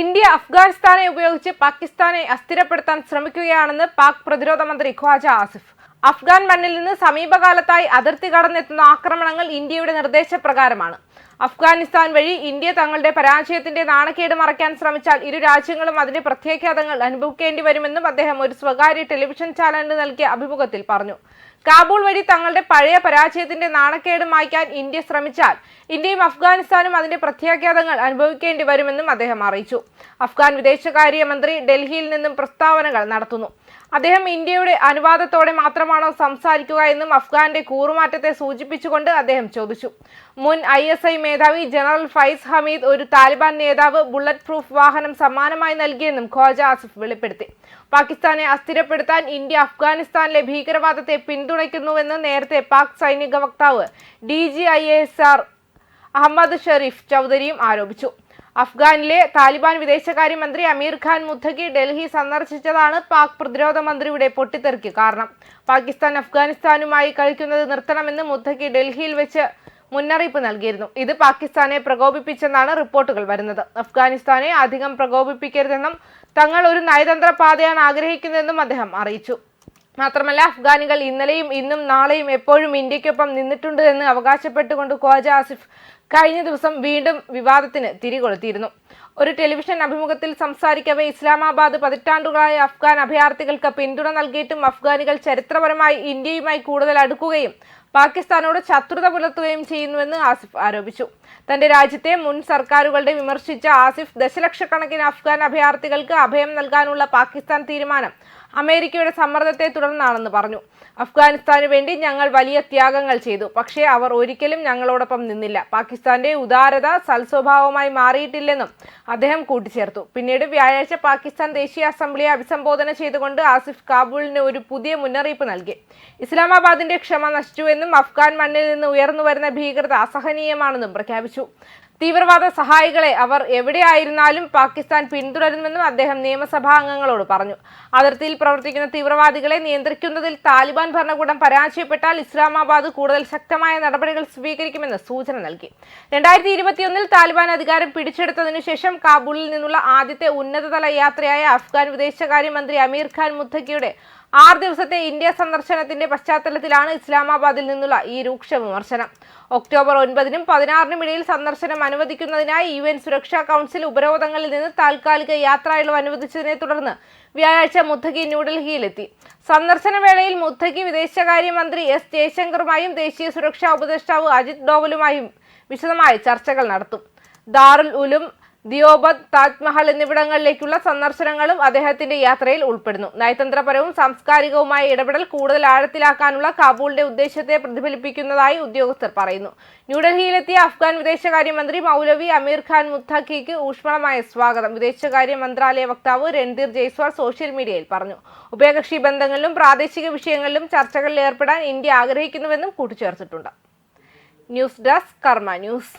India അഫ്ഗാനിസ്ഥാനെ ഉപയോഗിച്ച് പാകിസ്ഥാനെ അസ്ഥിരപ്പെടുത്താൻ ശ്രമിക്കുകയാണെന്ന് പാക് പ്രതിരോധ മന്ത്രി ഖ്വാജ ആസിഫ്. അഫ്ഗാൻ മണ്ണിൽ നിന്ന് സമീപകാലത്തായി അതിർത്തി കടന്നെത്തുന്ന ആക്രമണങ്ങൾ ഇന്ത്യയുടെ നിർദ്ദേശപ്രകാരമാണ്. അഫ്ഗാനിസ്ഥാൻ വഴി ഇന്ത്യ തങ്ങളുടെ പരാജയത്തിന്റെ നാണക്കേട് മറയ്ക്കാൻ ശ്രമിച്ചാൽ ഇരു രാജ്യങ്ങളും അതിന്റെ പ്രത്യാഘാതങ്ങൾ അനുഭവിക്കേണ്ടി വരുമെന്നും അദ്ദേഹം ഒരു സ്വകാര്യ ടെലിവിഷൻ ചാനലിന് നൽകിയ അഭിമുഖത്തിൽ പറഞ്ഞു. കാബൂൾ വഴി തങ്ങളുടെ പഴയ പരാജയത്തിന്റെ നാണക്കേട് മായ്ക്കാൻ ഇന്ത്യ ശ്രമിച്ചാൽ ഇന്ത്യയും അഫ്ഗാനിസ്ഥാനും അതിന്റെ പ്രത്യാഘാതങ്ങൾ അനുഭവിക്കേണ്ടി വരുമെന്നും അദ്ദേഹം അറിയിച്ചു. അഫ്ഗാൻ വിദേശകാര്യമന്ത്രി ഡൽഹിയിൽ നിന്നും പ്രസ്താവനകൾ നടത്തുന്നു. അദ്ദേഹം ഇന്ത്യയുടെ അനുവാദത്തോടെ മാത്രമാണോ സംസാരിക്കുക എന്നും അഫ്ഗാന്റെ കൂറുമാറ്റത്തെ സൂചിപ്പിച്ചുകൊണ്ട് അദ്ദേഹം ചോദിച്ചു. മുൻ ഐ മേധാവി ജനറൽ ഫൈസ് ഹമീദ് ഒരു താലിബാൻ നേതാവ് ബുള്ളറ്റ് പ്രൂഫ് വാഹനം സമ്മാനമായി നൽകിയെന്നും ഖ്വാജ ആസിഫ് വെളിപ്പെടുത്തി. പാകിസ്ഥാനെ അസ്ഥിരപ്പെടുത്താൻ ഇന്ത്യ അഫ്ഗാനിസ്ഥാനിലെ ഭീകരവാദത്തെ പിന്തുണയ്ക്കുന്നുവെന്ന് നേരത്തെ പാക് സൈനിക വക്താവ് D G I S R Ahmed Sharif ചൗധരിയും ആരോപിച്ചു. അഫ്ഗാനിലെ താലിബാൻ വിദേശകാര്യമന്ത്രി അമീർ ഖാൻ മുത്തഖി ഡൽഹി സന്ദർശിച്ചതാണ് പാക് പ്രതിരോധ മന്ത്രിയുടെ പൊട്ടിത്തെറിക്ക് കാരണം. പാകിസ്ഥാൻ അഫ്ഗാനിസ്ഥാനുമായി കളിക്കുന്നത് നിർത്തണമെന്ന് മുത്തഖി ഡൽഹിയിൽ വെച്ച് മുന്നറിയിപ്പ് നൽകിയിരുന്നു. ഇത് പാകിസ്ഥാനെ പ്രകോപിപ്പിച്ചെന്നാണ് റിപ്പോർട്ടുകൾ വരുന്നത്. അഫ്ഗാനിസ്ഥാനെ അധികം പ്രകോപിപ്പിക്കരുതെന്നും തങ്ങൾ ഒരു നയതന്ത്ര പാതയാണ് ആഗ്രഹിക്കുന്നതെന്നും അദ്ദേഹം അറിയിച്ചു. മാത്രമല്ല അഫ്ഗാനികൾ ഇന്നലെയും ഇന്നും നാളെയും എപ്പോഴും ഇന്ത്യക്കൊപ്പം നിന്നിട്ടുണ്ട് എന്ന് അവകാശപ്പെട്ടുകൊണ്ട് ഖ്വാജ ആസിഫ് കഴിഞ്ഞ ദിവസം വീണ്ടും വിവാദത്തിന് തിരികൊളുത്തിയിരുന്നു. ഒരു ടെലിവിഷൻ അഭിമുഖത്തിൽ സംസാരിക്കവേ ഇസ്ലാമാബാദ് പതിറ്റാണ്ടുകളായ അഫ്ഗാൻ അഭയാർത്ഥികൾക്ക് പിന്തുണ നൽകിയിട്ടും അഫ്ഗാനികൾ ചരിത്രപരമായി ഇന്ത്യയുമായി കൂടുതൽ അടുക്കുകയും പാകിസ്ഥാനോട് ശത്രുത പുലർത്തുകയും ചെയ്യുന്നുവെന്ന് ആസിഫ് ആരോപിച്ചു. തന്റെ രാജ്യത്തെ മുൻ സർക്കാരുകളുടെ വിമർശിച്ച ആസിഫ് ദശലക്ഷക്കണക്കിന് അഫ്ഗാൻ അഭയാർത്ഥികൾക്ക് അഭയം നൽകാനുള്ള പാകിസ്ഥാൻ തീരുമാനം അമേരിക്കയുടെ സമ്മർദ്ദത്തെ തുടർന്നാണെന്ന് പറഞ്ഞു. അഫ്ഗാനിസ്ഥാനു വേണ്ടി ഞങ്ങൾ വലിയ ത്യാഗങ്ങൾ ചെയ്തു. പക്ഷേ അവർ ഒരിക്കലും ഞങ്ങളോടൊപ്പം നിന്നില്ല. പാകിസ്ഥാന്റെ ഉദാരത സൽസ്വഭാവമായി മാറിയിട്ടില്ലെന്നും അദ്ദേഹം കൂട്ടിച്ചേർത്തു. പിന്നീട് വ്യാഴാഴ്ച പാകിസ്ഥാൻ ദേശീയ അസംബ്ലിയെ അഭിസംബോധന ചെയ്തുകൊണ്ട് ആസിഫ് കാബൂളിന് ഒരു പുതിയ മുന്നറിയിപ്പ് നൽകി. ഇസ്ലാമാബാദിന്റെ ക്ഷമ നശിച്ചുവെന്നും അഫ്ഗാൻ മണ്ണിൽ നിന്ന് ഉയർന്നു വരുന്ന ഭീകരത അസഹനീയമാണെന്നും പ്രഖ്യാപിച്ചു. തീവ്രവാദ സഹായികളെ അവർ എവിടെയായിരുന്നാലും പാകിസ്ഥാൻ പിന്തുടരുമെന്നും അദ്ദേഹം നിയമസഭാ അംഗങ്ങളോട് പറഞ്ഞു. അതിർത്തിയിൽ പ്രവർത്തിക്കുന്ന തീവ്രവാദികളെ നിയന്ത്രിക്കുന്നതിൽ താലിബാൻ ഭരണകൂടം പരാജയപ്പെട്ടാൽ ഇസ്ലാമാബാദ് കൂടുതൽ ശക്തമായ നടപടികൾ സ്വീകരിക്കുമെന്ന് സൂചന നൽകി. രണ്ടായിരത്തി ഇരുപത്തിയൊന്നിൽ താലിബാൻ അധികാരം പിടിച്ചെടുത്തതിനു ശേഷം കാബൂളിൽ നിന്നുള്ള ആദ്യത്തെ ഉന്നതതല യാത്രയായ അഫ്ഗാൻ വിദേശകാര്യമന്ത്രി അമീർ ഖാൻ മുത്തക്കിയുടെ ആറ് ദിവസത്തെ ഇന്ത്യ സന്ദർശനത്തിന്റെ പശ്ചാത്തലത്തിലാണ് ഇസ്ലാമാബാദിൽ നിന്നുള്ള ഈ രൂക്ഷ വിമർശനം. ഒക്ടോബർ ഒൻപതിനും പതിനാറിനും ഇടയിൽ സന്ദർശനം അനുവദിക്കുന്നതിനായി യു എൻ സുരക്ഷാ കൗൺസിൽ ഉപരോധങ്ങളിൽ നിന്ന് താൽക്കാലിക യാത്രായിളവ് അനുവദിച്ചതിനെ തുടർന്ന് വ്യാഴാഴ്ച മുത്തഖി ന്യൂഡൽഹിയിലെത്തി. സന്ദർശന വേളയിൽ മുത്തഖി വിദേശകാര്യമന്ത്രി എസ് ജയശങ്കറുമായും ദേശീയ സുരക്ഷാ ഉപദേഷ്ടാവ് അജിത് ഡോവലുമായും വിശദമായ ചർച്ചകൾ നടത്തും. ദാറുൽ ഉലും ദിയോബദ് താജ്മഹൽ എന്നിവിടങ്ങളിലേക്കുള്ള സന്ദർശനങ്ങളും അദ്ദേഹത്തിന്റെ യാത്രയിൽ ഉൾപ്പെടുന്നു. നയതന്ത്രപരവും സാംസ്കാരികവുമായ ഇടപെടൽ കൂടുതൽ ആഴത്തിലാക്കാനുള്ള കാബൂളിന്റെ ഉദ്ദേശത്തെ പ്രതിഫലിപ്പിക്കുന്നതായി ഉദ്യോഗസ്ഥർ പറയുന്നു. ന്യൂഡൽഹിയിലെത്തിയ അഫ്ഗാൻ വിദേശകാര്യമന്ത്രി മൗലവി അമീർ ഖാൻ മുത്തഖിക്ക് ഊഷ്മളമായ സ്വാഗതം. വിദേശകാര്യ മന്ത്രാലയ വക്താവ് രൺധീർ ജയ്സ്വാൾ സോഷ്യൽ മീഡിയയിൽ പറഞ്ഞു. ഉഭയകക്ഷി ബന്ധങ്ങളിലും പ്രാദേശിക വിഷയങ്ങളിലും ചർച്ചകളിൽ ഏർപ്പെടാൻ ഇന്ത്യ ആഗ്രഹിക്കുന്നുവെന്നും കൂട്ടിച്ചേർത്തിട്ടുണ്ട്. News desk Karma news.